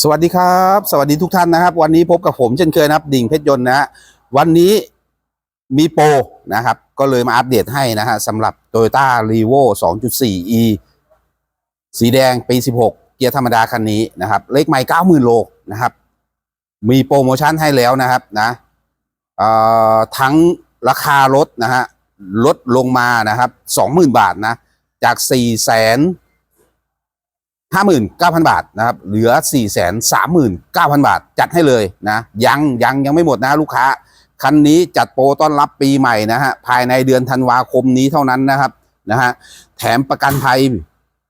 สวัสดีครับ สวัสดีทุกท่านนะครับ วันนี้พบกับผมเช่นเคยนะครับ ดิ่งเพชรยนต์นะฮะวันนี้มีโปรนะครับ ก็เลยมาอัปเดตให้นะฮะสำหรับ Toyota r e v o 2.4e สีแดงปี 16 เกียร์ธรรมดาคันนี้นะครับ เลขใหม่90,000 โลนะครับ มีโปรโมชั่นให้แล้วนะครับนะเอ่อทั้งราคารถนะฮะลดลงมานะครับ 20,000 บาทนะ จาก 4 0 0 0 0 ห้าหมื่นเก้าพันบาทนะครับเหลือสี่แสนสามหมื่นเก้าพันบาท จัดให้เลยนะยังยังยังไม่หมดนะลูกค้า คันนี้จัดโปรต้อนรับปีใหม่นะฮะภายในเดือนธันวาคมนี้เท่านั้นนะครับนะฮะแถมประกันภัย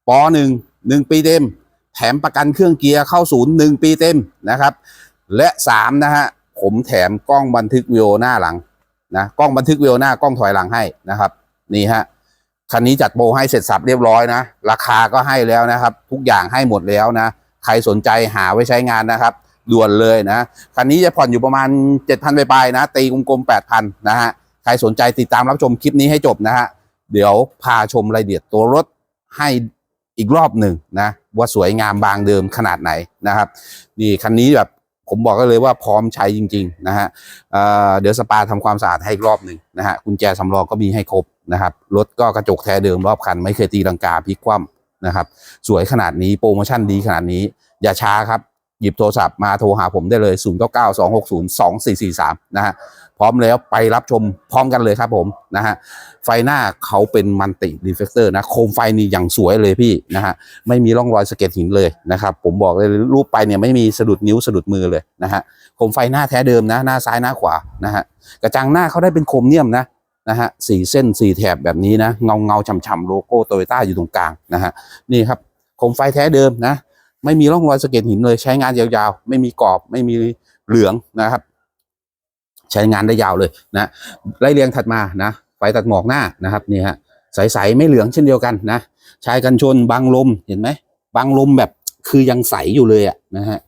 ปหนึ่งหนึ่งปีเต็ม แถมประกันเครื่องเกียร์เข้าศูนย์หนึ่งปีเต็มนะครับ และสามนะฮะผมแถมกล้องบันทึกวิดีโอหน้าหลังนะกล้องบันทึกวิดีโอหน้ากล้องถอยหลังให้นะครับ นี่ฮะ คันนี้จัดโปรให้เสร็จสับเรียบร้อยนะ ราคาก็ให้แล้วนะครับ ทุกอย่างให้หมดแล้วนะ ใครสนใจหาไว้ใช้งานนะครับ ด่วนเลยนะ คันนี้จะผ่อนอยู่ประมาณ 7,000ไปลายนะ ตีกลมๆ8,000นะฮะ ใครสนใจติดตามรับชมคลิปนี้ให้จบนะฮะ เดี๋ยวพาชมรายละเอียดตัวรถให้อีกรอบหนึ่งนะ ว่าสวยงามบางเดิมขนาดไหนนะครับ นี่คันนี้แบบผมบอกก็เลยว่าพร้อมใช้จริง ๆ นะฮะเเดี๋ยวสปาทำความสะอาดให้อีกรอบหนึ่งนะฮะกุญแจสำรองก็มีให้ครบ นะครับรถก็กระจกแท้เดิมรอบคัน ไม่เคยตีลังกาพลิกคว่ำนะครับ สวยขนาดนี้โปรโมชั่นดีขนาดนี้ อย่าช้าครับ หยิบโทรศัพท์มาโทรหาผมได้เลย 0 9 9 2 6 0 2 4 4 3 นะฮะพร้อมแล้วไปรับชมพร้อมกันเลยครับผมนะฮะไฟหน้าเขาเป็นมันติรีเฟกเตอร์นะโคมไฟนี่อย่างสวยเลยพี่นะฮะไม่มีร่องรอยสะเก็ดหินเลยนะครับ ผมบอกเลยรูปไปเนี่ยไม่มีสะดุดนิ้วสะดุดมือเลยนะฮะโคมไฟหน้าแท้เดิมนะ หน้าซ้ายหน้าขวานะฮะกระจังหน้าเขาได้เป็นโครเมียมนะ นะฮะสี่เส้นสี่แถบแบบนี้นะเงาเงาๆฉ่ำๆโลโก้โตโยต้าอยู่ตรงกลางนะฮะนี่ครับโคมไฟแท้เดิมนะ ไม่มีร่องรอยสะเก็ดหินเลยใช้งานยาวๆ ไม่มีกรอบไม่มีเหลืองนะครับ ใช้งานได้ยาวเลยนะไล่เรียงถัดมานะไฟตัดหมอกหน้านะครับนี่ฮะใสๆไม่เหลืองเช่นเดียวกันนะชายกันชนบังลมเห็นไหมบังลมแบบคือยังใสอยู่เลยอะนะฮะ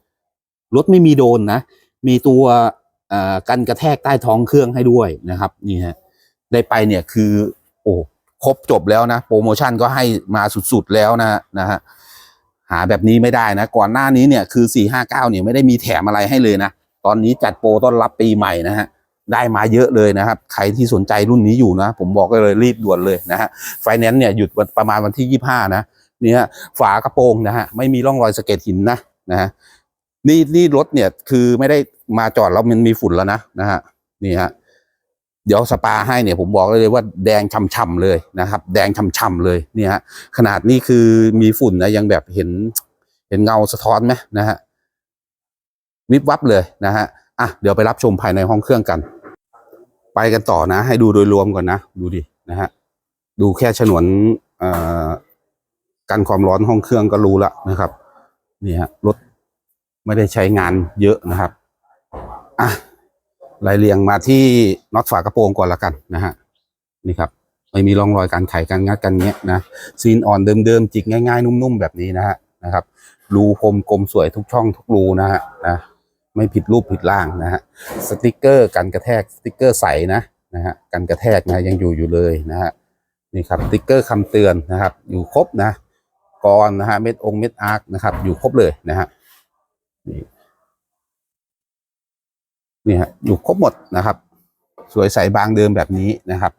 รถไม่มีโดนนะ มีตัวอ่อกันกระแทกใต้ท้องเครื่องให้ด้วยนะครับนี่ฮะ ได้ไปเนี่ยคือโอ้ครบจบแล้วนะ โปรโมชั่นก็ให้มาสุดๆแล้วนะนะฮะหาแบบนี้ไม่ได้นะ ก่อนหน้านี้เนี่ยคือ 459เนี่ยไม่ได้มีแถมอะไรให้เลยนะ ตอนนี้จัดโปรต้อนรับปีใหม่นะฮะได้มาเยอะเลยนะครับ ใครที่สนใจรุ่นนี้อยู่นะ ผมบอกเลยรีบด่วนเลยนะฮะไฟแนนซ์เนี่ยหยุดประมาณวันที่ยี่ห้านะเนี่ยฝากระโปรงนะฮะไม่มีร่องรอยสะเก็ดหินนะนะฮะนี่นี่รถเนี่ยคือไม่ได้มาจอดแล้วมันมีฝุ่นแล้วนะนะฮะนี่ฮะ เดี๋ยวสปาให้เนี่ยผมบอกเลยว่าแดงช่ำๆเลยนะครับ แดงช่ำๆเลยเนี่ยฮะขนาดนี้คือมีฝุ่นนะยังแบบเห็น เห็นเงาสะท้อนไหมนะฮะวิบวับเลยนะฮะอะเดี๋ยวไปรับชมภายในห้องเครื่องกัน ไปกันต่อนะ ให้ดูโดยรวมก่อนนะ ดูดินะฮะดูแค่ฉนวนอ่อกันความร้อนห้องเครื่องก็รู้ละนะครับนี่ฮะรถไม่ได้ใช้งานเยอะนะครับอะ ไล่เรียงมาที่น็อตฝากระโปรงก่อนละกันนะฮะนี่ครับไม่มีร่องรอยการไขการงัดกันเงี้ยนะซีนอ่อนเดิมๆจิกง่ายๆ นุ่มๆแบบนี้นะฮะนะครับรูคมกลมสวยทุกช่องทุกรูนะฮะนะไม่ผิดรูปผิดร่างนะฮะสติกเกอร์กันกระแทกสติกเกอร์ใสนะนะฮะกันกระแทกนะยังอยู่อยู่เลยนะฮะนี่ครับสติกเกอร์คำเตือนนะครับ อยู่ครบนะกรอนนะฮะเม็ดองเม็ดอาร์คนะครับ อยู่ครบเลยนะฮะนี่ นี่ฮะอยู่ครบหมดนะครับ สวยใสบางเดิมแบบนี้นะครับ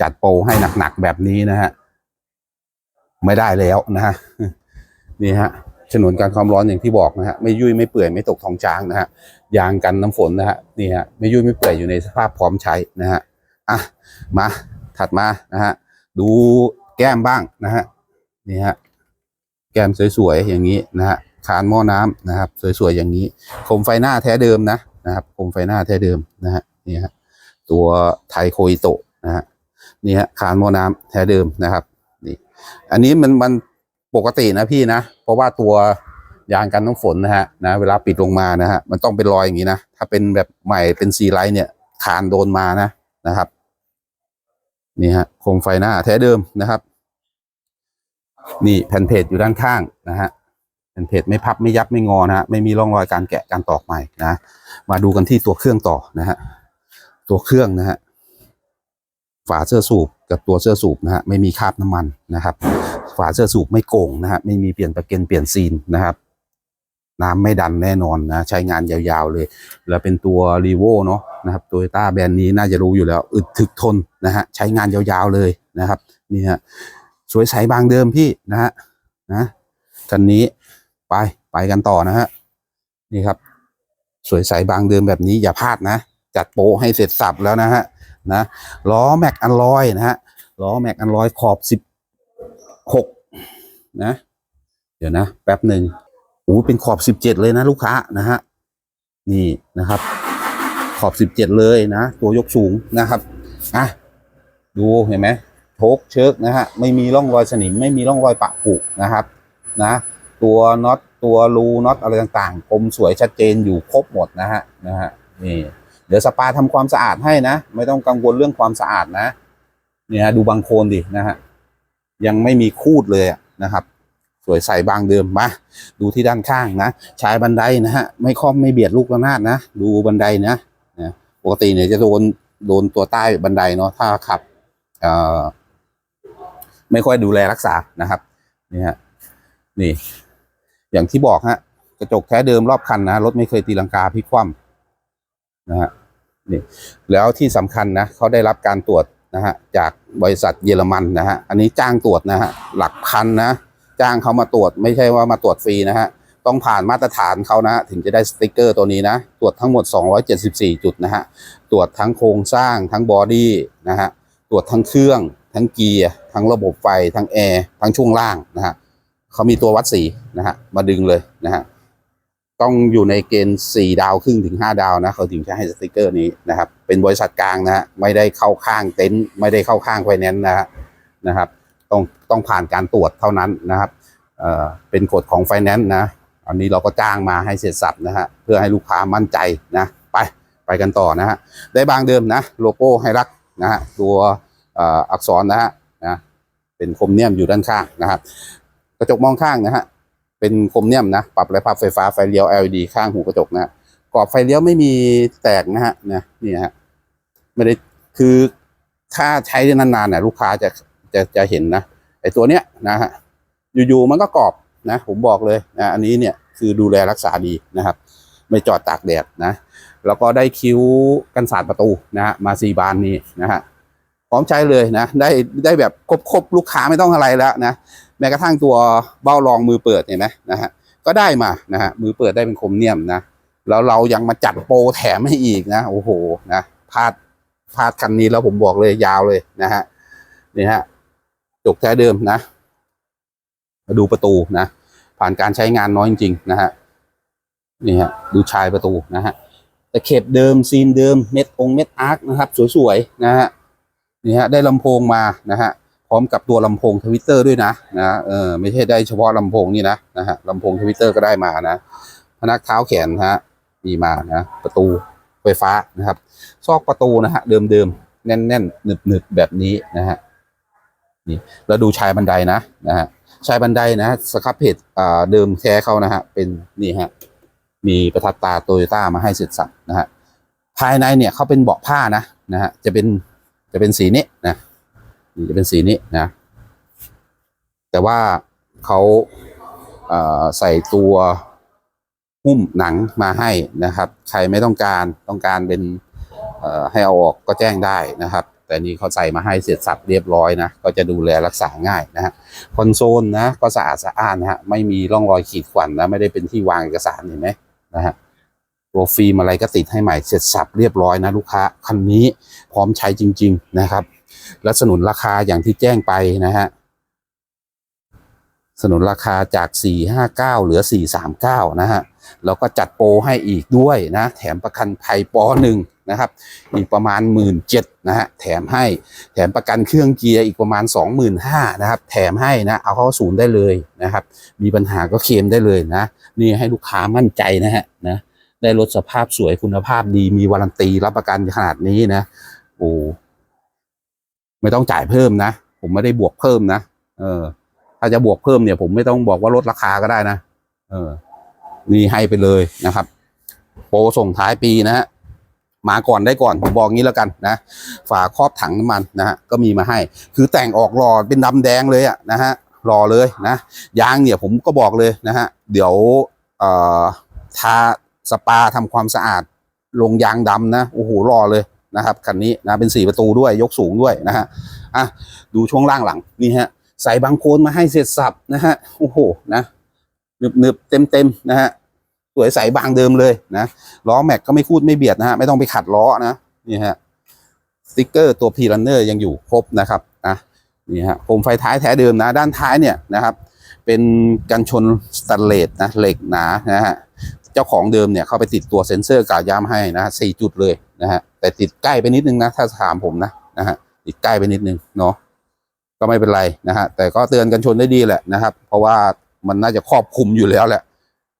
จัดโปรให้หนักๆแบบนี้นะฮะไม่ได้แล้วนะฮะนี่ฮะฉนวนการความร้อนอย่างที่บอกนะฮะไม่ยุ่ยไม่เปื่อยไม่ตกทองช้างนะฮะยางกันน้ำฝนนะฮะนี่ฮะไม่ยุ่ยไม่เปื่อยอยู่ในสภาพพร้อมใช้นะฮะอะมาถัดมานะฮะดูแก้มบ้างนะฮะนี่ฮะแก้มสวยๆอย่างนี้นะฮะคานหม้อน้ำนะครับ สวยๆอย่างนี้โคมไฟหน้าแท้เดิมนะ นะครับโคมไฟหน้าแท้เดิมนะฮะนี่ฮะตัวไทโคอิโตะนะฮะนี่ฮะคานหม้อน้ำแท้เดิมนะครับนี่อันนี้มันมันปกตินะพี่นะ เพราะว่าตัวยางกันน้ำฝนนะฮะนะเวลาปิดลงมานะฮะมันต้องเป็นรอยอย่างนี้นะถ้าเป็นแบบใหม่เป็นซีไลท์เนี่ยคานโดนมานะนะครับนี่ฮะโคมไฟหน้าแท้เดิมนะครับ นี่แผ่นเพจอยู่ด้านข้างนะฮะ แผ่นเพจไม่พับไม่ยับไม่งอนะฮะไม่มีร่องรอยการแกะการตอกใหม่นะมาดูกันที่ตัวเครื่องต่อนะฮะตัวเครื่องนะฮะฝาเสื้อสูบกับตัวเสื้อสูบนะฮะไม่มีคราบน้ำมันนะครับ ฝาเสื้อสูบไม่โก่งนะฮะไม่มีเปลี่ยนประเก็นเปลี่ยนซีนนะครับ น้ำไม่ดันแน่นอนนะใช้งานยาวๆเลย แล้วเป็นตัวรีโวเนาะนะครับโตโยต้าแบรนด์นี้น่าจะรู้อยู่แล้ว อึดถึกทนนะฮะใช้งานยาวๆเลยนะครับนี่ฮะสวยใสบางเดิมพี่นะฮะนะคันนี้ ไปไปกันต่อนะฮะนี่ครับ สวยใสบางเดิมแบบนี้อย่าพลาดนะ จัดโปรให้เสร็จสับแล้วนะฮะนะล้อแม็กอันลอยนะฮะล้อแม็กอันลอยขอบสิบหกนะ เดี๋ยวนะ แป๊บหนึ่งโอ้เป็นขอบสิบเจ็ดเลยนะลูกค้านะฮะนี่นะครับ ขอบสิบเจ็ดเลยนะ ตัวยกสูงนะครับอะดูเห็นไหมโชกเชิกนะฮะไม่มีร่องรอยสนิมไม่มีร่องรอยปะผุนะครับ นะ ตัวน็อตตัวรูน็อตอะไรต่างๆกลมสวยชัดเจนอยู่ครบหมดนะฮะนะฮะนี่เดี๋ยวสปาทำความสะอาดให้นะ ไม่ต้องกังวลเรื่องความสะอาดนะเนี่ยดูบางโคนดินะฮะยังไม่มีคูดเลยนะครับ สวยใสบางเดิมมาดูที่ด้านข้างนะชายบันไดนะฮะไม่ค่อมไม่เบียดลูกระนาดนะดูบันไดนะนะปกติเนี่ยจะโดนโดนตัวใต้บันไดเนาะถ้าขับเอ่อไม่ค่อยดูแลรักษานะครับนี่ฮะนี่ อย่างที่บอกฮะกระจกแท้เดิมรอบคันนะรถไม่เคยตีลังกาพลิกคว่ำนะฮะนี่แล้วที่สำคัญนะเขาได้รับการตรวจนะฮะจากบริษัทเยอรมันนะฮะอันนี้จ้างตรวจนะฮะหลักพันนะจ้างเขามาตรวจไม่ใช่ว่ามาตรวจฟรีนะฮะต้องผ่านมาตรฐานเขานะถึงจะได้สติกเกอร์ตัวนี้นะตรวจทั้งหมด 274 จุดนะฮะตรวจทั้งโครงสร้างทั้งบอดี้นะฮะตรวจทั้งเครื่อง ทั้งเกียร์ทั้งระบบไฟทั้งแอร์ทั้งช่วงล่างนะฮะ เขามีตัววัดสีนะฮะมาดึงเลยนะฮะต้องอยู่ในเกณฑ์4ดาวครึ่งถึง5ดาวนะเขาถึงจะให้สติกเกอร์นี้นะครับ เป็นบริษัทกลางนะฮะไม่ได้เข้าข้างเต็นท์ไม่ได้เข้าข้างไฟแนนซ์นะฮะนะครับต้องต้องผ่านการตรวจเท่านั้นนะครับเอ่อเป็นกฎของไฟแนนซ์นะอันนี้เราก็จ้างมาให้เสร็จสับนะฮะเพื่อให้ลูกค้ามั่นใจนะไปไปกันต่อนะฮะได้บางเดิมนะโลโก้ไฮรักนะฮะตัวอ่ออักษรนะฮะนะเป็นคมเนียมอยู่ด้านข้างนะครับ กระจกมองข้างนะฮะ เป็นคมเนียมนะ ปรับและปรับไฟฟ้าไฟเลี้ยว LED ข้างหูกระจกนะฮะกรอบไฟเลี้ยวไม่มีแตกนะฮะนะนี่ฮะไม่ได้คือถ้าใช้ได้นานๆเนี่ยลูกค้าจะจะจะเห็นนะไอ้ตัวเนี้ยนะฮะอยู่ๆมันก็กรอบนะ ผมบอกเลยนะอันนี้เนี่ยคือดูแลรักษาดีนะครับ ไม่จอดตากแดดนะแล้วก็ได้คิ้วกันสาดประตูนะฮะมาสี่บานนี้นะฮะพร้อมใช้เลยนะ ได้ได้แบบครบๆลูกค้าไม่ต้องอะไรแล้วนะ แม้กระทั่งตัวเบ้ารองมือเปิดเห็นไหมนะฮะก็ได้มานะฮะมือเปิดได้เป็นคมเนียมนะแล้วเรายังมาจัดโปรแถมให้อีกนะโอ้โหนะพลาดพลาดคันนี้แล้วผมบอกเลยยาวเลยนะฮะนี่ฮะจกแท้เดิมนะมาดูประตูนะ ผ่านการใช้งานน้อยจริงๆนะฮะนี่ฮะดูชายประตูนะฮะตะเข็บเดิมซีนเดิมเม็ดองเม็ดอาร์คนะครับ สวยๆนะฮะนี่ฮะได้ลำโพงมานะฮะ พร้อมกับตัวลำโพงทวิตเตอร์ด้วยนะนะเออไม่ใช่ได้เฉพาะลำโพงนี่นะนะฮะลำโพงทวิตเตอร์ก็ได้มานะพนักเท้าแขนนะฮะมีมานะประตูไฟฟ้านะครับ ซอกประตูนะฮะเดิมๆแน่นๆหนึบๆแบบนี้นะฮะนี่แล้วดูชายบันไดนะนะฮะชายบันไดนะสครับเพจอ่าเดิมแท้เขานะฮะเป็นนี่ฮะมีประทัดตาโตโยต้ามาให้เสร็จสับนะฮะภายในเนี่ยเขาเป็นเบาะผ้านะนะฮะจะเป็นจะเป็นสีนี้นะ จะเป็นสีนี้นะ แต่ว่าเขาเอ่อใส่ตัวหุ้มหนังมาให้นะครับ ใครไม่ต้องการต้องการเป็นให้เอาออกก็แจ้งได้นะครับ แต่นี่เขาใส่มาให้เสร็จสับเรียบร้อยนะ ก็จะดูแลรักษาง่ายนะฮะคอนโซลนะก็สะอาดสะอ้านนะฮะไม่มีร่องรอยขีดข่วนนะไม่ได้เป็นที่วางเอกสารเห็นไหมนะฮะตัวฟิล์มอะไรก็ติดให้ใหม่เสร็จสับเรียบร้อยนะลูกค้าคันนี้พร้อมใช้จริง ๆ นะครับ และสนุนราคาอย่างที่แจ้งไปนะฮะสนุนราคาจาก 459 เหลือ 439 นะฮะ แล้วก็จัดโปรให้อีกด้วยนะ แถมประกันภัยปอหนึ่งนะครับ อีกประมาณ 1 7ื่นนะฮะ แถมให้ แถมประกันเครื่องเกียร์อีกประมาณ 25,000นะครับ แถมให้นะ เอาเข้าศูนย์ได้เลยนะครับ มีปัญหาก็เคลมได้เลยนะ นี่ให้ลูกค้ามั่นใจนะฮะนะ ได้รถสภาพสวยคุณภาพดี มีวารันตีรับประกันขนาดนี้นะ โอ้ ไม่ต้องจ่ายเพิ่มนะ ผมไม่ได้บวกเพิ่มนะเออ ถ้าจะบวกเพิ่มเนี่ย ผมไม่ต้องบอกว่าลดราคาก็ได้นะเออ นี่ให้ไปเลยนะครับ โปรส่งท้ายปีนะฮะมาก่อนได้ก่อนผมบอกงี้แล้วกันนะฝาครอบถังน้ำมันนะฮะก็มีมาให้ คือแต่งออกหล่อเป็นดำแดงเลยอะนะฮะหล่อเลยนะยางเนี่ยผมก็บอกเลยนะฮะเดี๋ยวเอ่อทาสปาทำความสะอาดลงยางดำนะโอ้โหรอเลย นะครับคันนี้นะเป็นสี่ประตูด้วยยกสูงด้วยนะฮะอะดูช่วงล่างหลังนี่ฮะใส่บางโคนมาให้เสร็จสับนะฮะโอ้โหนะหนึบหนึบเต็มเต็มนะฮะสวยใสบางเดิมเลยนะล้อแม็กก็ไม่คูดไม่เบียดนะฮะไม่ต้องไปขัดล้อนะนี่ฮะสติกเกอร์ตัวพีรันเนอร์ยังอยู่ครบนะครับนะนี่ฮะโคมไฟท้ายแท้เดิมนะด้านท้ายเนี่ยนะครับเป็นกันชนสแตนเลสนะเหล็กหนานะฮะเจ้าของเดิมเนี่ยเข้าไปติดตัวเซ็นเซอร์กาวยามให้นะสี่จุดเลย นะฮะแต่ติดใกล้ไปนิดนึงนะ ถ้าถามผมนะนะฮะติดใกล้ไปนิดนึงเนาะก็ไม่เป็นไรนะฮะแต่ก็เตือนกันชนได้ดีแหละนะครับ เพราะว่ามันน่าจะครอบคลุมอยู่แล้วแหละ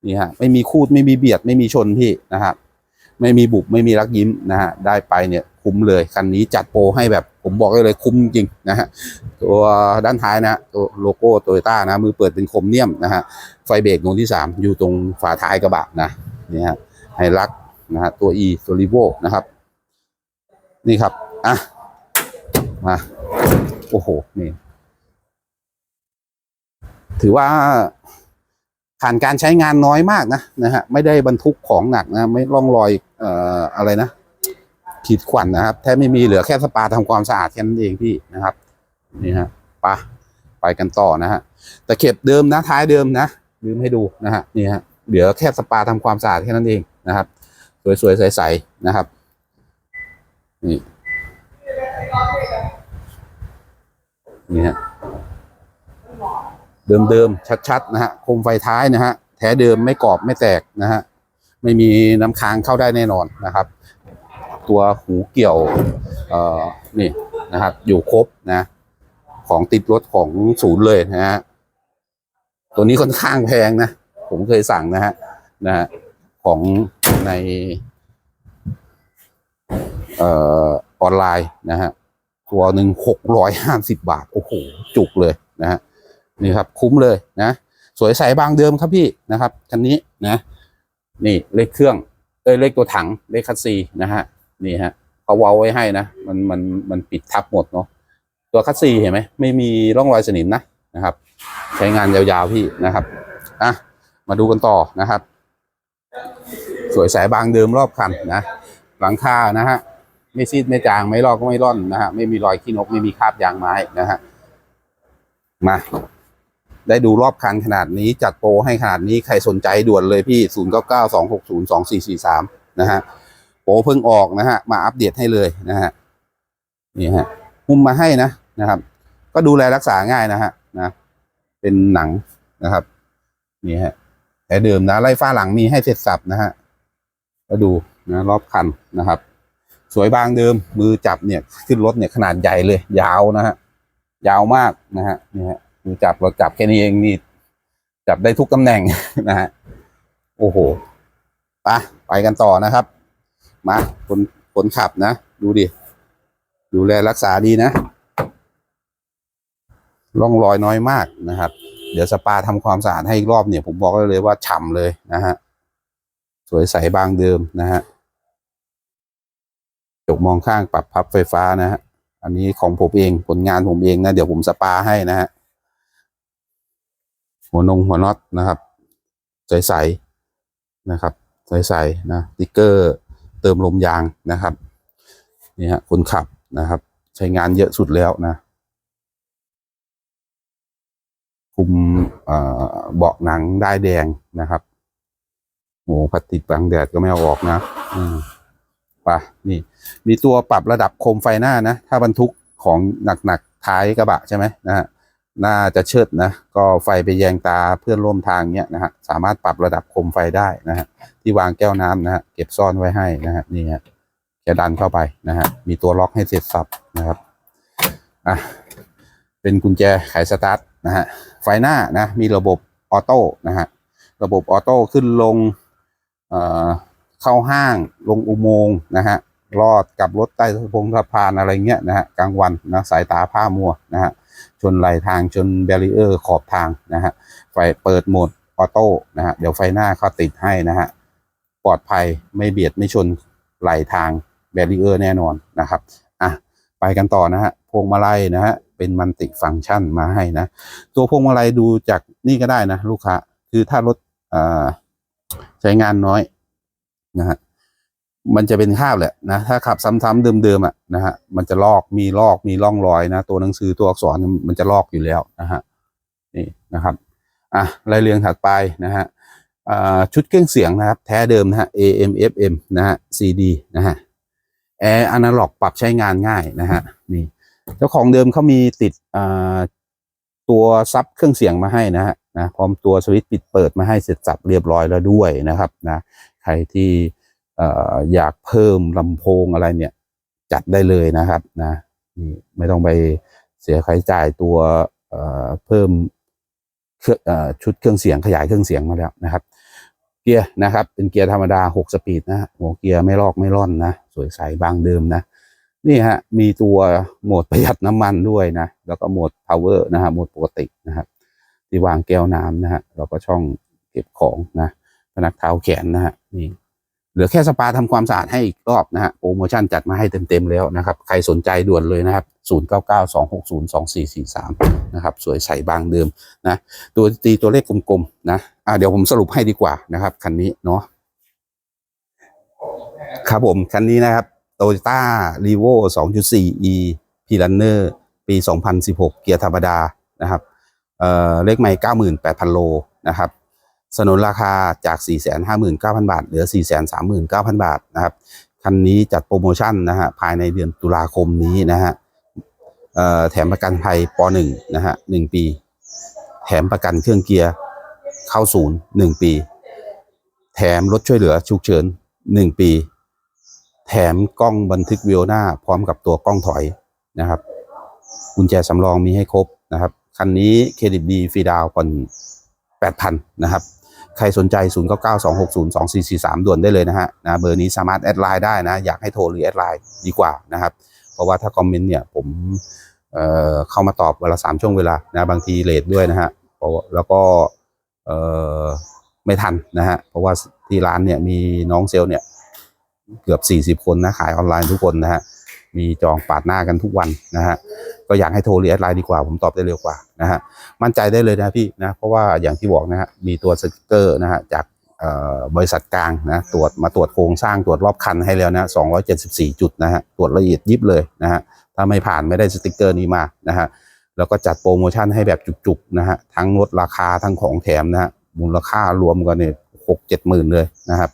นี่ฮะไม่มีคูดไม่มีเบียดไม่มีชนพี่นะฮะไม่มีบุบไม่มีรักยิ้มนะฮะได้ไปเนี่ยคุ้มเลยคันนี้จัดโปรให้แบบผมบอกได้เลยคุ้มจริงนะฮะตัวด้านท้ายนะตัวโลโก้โตโยต้านะ มือเปิดเป็นโครเมียมนะฮะไฟเบรกดวงที่สามอยู่ตรงฝาท้ายกระบะนะนี่ฮะไฮรัก นะฮะตัว E ตัวรีโวนะครับ นี่ครับ อะ มา โอ้โห นี่ ถือว่าผ่านการใช้งานน้อยมากนะนะฮะไม่ได้บรรทุกของหนักนะ ไม่ร่องรอยเอ่ออะไรนะขีดข่วนนะครับ แทบไม่มีเหลือแค่สปาทำความสะอาดแค่นั้นเองพี่นะครับ นี่ฮะไปะไปกันต่อนะฮะตะเข็บเดิมนะท้ายเดิมนะลืมให้ดูนะฮะนี่ฮะเดี๋ยวแค่สปาทำความสะอาดแค่นั้นเองนะครับ สวยๆใสๆนะครับนี่นี่ฮะเดิมๆชัดๆนะฮะโคมไฟท้ายนะฮะแท้เดิมไม่กรอบไม่แตกนะฮะไม่มีน้ำค้างเข้าได้แน่นอนนะครับ ตัวหูเกี่ยวเอ่อนี่นะครับ อยู่ครบนะ ของติดรถของศูนย์เลยนะฮะตัวนี้ค่อนข้างแพงนะ ผมเคยสั่งนะฮะนะฮะของ ในออนไลน์นะฮะตัวหนึ่งหกร้อยห้าสิบบาท โอ้โห จุกเลยนะฮะนี่ครับ คุ้มเลยนะ สวยใสบางเดิมครับพี่นะครับคันนี้นะ นี่เลขเครื่องเอ้ยเลขตัวถังเลขคัสซีนะฮะนี่ฮะเขาเว้าไว้ให้นะ มันมันมันปิดทับหมดเนาะตัวคัสซีเห็นไหมไม่มีร่องรอยสนิมนะนะครับ ใช้งานยาวๆพี่นะครับอะมาดูกันต่อนะครับ วยสายบางเดิมรอบคันนะหลังคานะฮะไม่ซีดไม่จางไม่ลอกก็ไม่ร่อนนะฮะไม่มีรอยขี้นกไม่มีคราบยางไม้นะฮะมาได้ดูรอบคันขนาดนี้จัดโปรให้ขนาดนี้ใครสนใจด่วนเลยพี่ศูนย์เก้าเก้าสองหกศูนย์สองสี่สี่สามนะฮะโปรเพิ่งออกนะฮะ มาอัปเดตให้เลยนะฮะนี่ฮะหุ้มมาให้นะนะครับ ก็ดูแลรักษาง่ายนะฮะนะเป็นหนังนะครับ นี่ฮะแต่เดิมนะไล่ฟ้าหลังมีให้เสร็จสับนะฮะ ก็ดูนะรอบคันนะครับ สวยบางเดิมมือจับเนี่ยขึ้นรถเนี่ยขนาดใหญ่เลย ยาวนะฮะยาวมากนะฮะนี่ฮะมือจับเราจับแค่นี้เองนี่จับได้ทุกตำแหน่งนะฮะโอ้โหไปไปกันต่อนะครับ มาคนคนขับนะ ดูดิ ดูแลรักษาดีนะร่องรอยน้อยมากนะครับ เดี๋ยวสปาทำความสะอาดให้อีกรอบเนี่ย ผมบอกได้เลยว่าฉ่ำเลยนะฮะ สวยใสบางเดิมนะฮะจกมองข้างปรับพับไฟฟ้านะฮะ อันนี้ของผมเองผลงานผมเองนะ เดี๋ยวผมสปาให้นะฮะ หัวนงหัวน็อตนะครับ ใสๆนะครับ ใสๆนะติ๊กเกอร์เติมลมยางนะครับ นี่ฮะคนขับนะครับ ใช้งานเยอะสุดแล้วนะ คุมเบาะหนังได้แดงนะครับ โหพลาสติกบังแดดก็ไม่เอาออกนะอืมไปะนี่ มีตัวปรับระดับโคมไฟหน้านะ ถ้าบรรทุกของหนักๆท้ายกระบะใช่ไหมนะฮะน่าจะเชิดนะ ก็ไฟไปแยงตาเพื่อนร่วมทางเนี้ยนะฮะสามารถปรับระดับโคมไฟได้นะฮะที่วางแก้วน้ำนะฮะเก็บซ่อนไว้ให้นะฮะนี่ฮะจะดันเข้าไปนะฮะมีตัวล็อกให้เสร็จสับนะครับอะเป็นกุญแจไขสตาร์ทนะฮะไฟหน้านะมีระบบออโต้นะฮะระบบออโต้ขึ้นลง เข้าห้างลงอุโมงค์นะฮะรอดกับรถใต้สะพงสะพานอะไรเงี้ยนะฮะกลางวันนะสายตาผ้ามัวนะฮะชนไหลทางชนแบรีเออร์ขอบทางนะฮะไฟเปิดโหมดออโต้นะฮะเดี๋ยวไฟหน้าเขาติดให้นะฮะปลอดภัยไม่เบียดไม่ชนไหลทางแบรีเออร์แน่นอนนะครับอะไปกันต่อนะฮะพวงมาลัยนะฮะเป็นมันติฟังก์ชันมาให้นะ ตัวพวงมาลัยดูจากนี่ก็ได้นะลูกค้าคือถ้ารถอ่า ใช้งานน้อยนะฮะมันจะเป็นข้าวแหละนะถ้าขับซ้ำๆเดิมๆอะนะฮะมันจะลอกมีลอกมีร่องรอยนะ ตัวหนังสือตัวอักษรมันจะลอกอยู่แล้วนะฮะนี่นะครับอะรายเรียงถัดไปนะฮะอ่าชุดเครื่องเสียงนะครับ แท้เดิมนะฮะ AM FM นะฮะ CD นะฮะแอร์อนาล็อกปรับใช้งานง่ายนะฮะนี่เจ้าของเดิมเขามีติดอ่าตัวซับเครื่องเสียงมาให้นะฮะ นะพร้อมตัวสวิตช์ปิดเปิดมาให้เสร็จสับเรียบร้อยแล้วด้วยนะครับนะใครที่อ่อยากเพิ่มลำโพงอะไรเนี่ยจัดได้เลยนะครับนะนี่ไม่ต้องไปเสียค่าใช้จ่ายตัวเพิ่มเครื่องชุดเครื่องเสียงขยายเครื่องเสียงมาแล้วนะครับ เกียร์นะครับ เป็นเกียร์ธรรมดา 6 สปีดนะฮะหัวเกียร์ไม่ลอกไม่ร่อนนะ สวยใสบางเดิมนะนี่ฮะมีตัวโหมดประหยัดน้ำมันด้วยนะ แล้วก็โหมด power นะฮะโหมดปกตินะครับ ที่วางแก้วน้ำนะฮะแล้วก็ช่องเก็บของนะพนักเท้าแขนนะฮะนี่เหลือแค่สปาทำความสะอาดให้อีกรอบนะฮะโปรโมชั่นจัดมาให้เต็มๆแล้วนะครับ ใครสนใจด่วนเลยนะครับ 0992602443 นะครับ สวยใสบางเดิมนะ ตัวตีตัวเลขกลมๆนะอ่าเดี๋ยวผมสรุปให้ดีกว่านะครับ คันนี้เนาะครับผม คันนี้นะครับ Toyota r e v o 2.4 e p r u n n e r ปี 2016 เกียร์ธรรมดานะครับ เอ่อเลขไม่98,000โลนะครับสนนราคาจาก 459,000 บาท เหลือ 439,000 บาทนะครับ คันนี้จัดโปรโมชั่นนะฮะภายในเดือนตุลาคมนี้นะฮะแถมประกันภัยป .1 นะฮะ1ปี แถมประกันเครื่องเกียร์เข้าศูนย์1ปี แถมรถช่วยเหลือฉุกเฉิน1 ปี แถมกล้องบันทึกวิดีโอหน้า พร้อมกับตัวกล้องถอยนะครับกุญแจสำรองมีให้ครบนะครับ คันนี้เครดิตดีฟรีดาวน์ผ่อน8,000นะครับ ใครสนใจ 0 9 9 2 6 0 2 4 4 3 ด่วนได้เลยนะฮะนะเบอร์นี้สามารถแอดไลน์ได้นะ อยากให้โทรหรือแอดไลน์ดีกว่านะครับ เพราะว่าถ้าคอมเมนต์เนี่ยผมเอ่อเข้ามาตอบเวลาสามช่วงเวลานะบางทีเลทด้วยนะฮะแล้วก็เอ่อไม่ทันนะฮะเพราะว่าที่ร้านเนี่ยมีน้องเซลล์เนี่ยเกือบ 40 คนนะขายออนไลน์ทุกคนนะฮะ มีจองปาดหน้ากันทุกวันนะฮะก็อยากให้โทรหรือแอดไลน์ดีกว่าผมตอบได้เร็วกว่านะฮะมั่นใจได้เลยนะพี่นะเพราะว่าอย่างที่บอกนะฮะมีตัวสติกเกอร์นะฮะจากบริษัทกลางนะตรวจมาตรวจโครงสร้างตรวจรอบคันให้แล้วนะ274 จุดนะฮะตรวจละเอียดยิบเลยนะฮะถ้าไม่ผ่านไม่ได้สติกเกอร์นี้มานะฮะแล้วก็จัดโปรโมชั่นให้แบบจุกๆนะฮะทั้งลดราคาทั้งของแถมนะฮะมูลค่ารวมกันเนี่ยหกเจ็ดหมื่นเลยนะครับ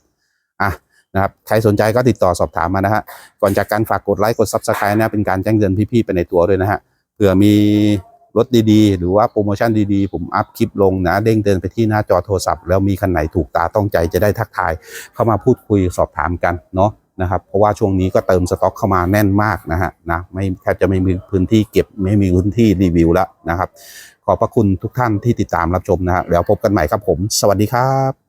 นะครับใครสนใจก็ติดต่อสอบถามมานะฮะก่อนจากการฝากกดไลค์กด Subscribe นะเป็นการแจ้งเตือนพี่ๆไปในตัวด้วยนะฮะเผื่อมีรถดีๆ หรือว่าโปรโมชั่นดีๆ ผมอัพคลิปลงนะ เด้งเตือนไปที่หน้าจอโทรศัพท์ แล้วมีคันไหนถูกตาต้องใจจะได้ทักทาย เข้ามาพูดคุยสอบถามกันเนาะนะครับเพราะว่าช่วงนี้ก็เติมสต็อกเข้ามาแน่นมากนะฮะนะไม่แทบจะไม่มีพื้นที่เก็บไม่มีพื้นที่รีวิวแล้วนะครับ ขอบพระคุณทุกท่านที่ติดตามรับชมนะฮะแล้วพบกันใหม่ครับผม สวัสดีครับ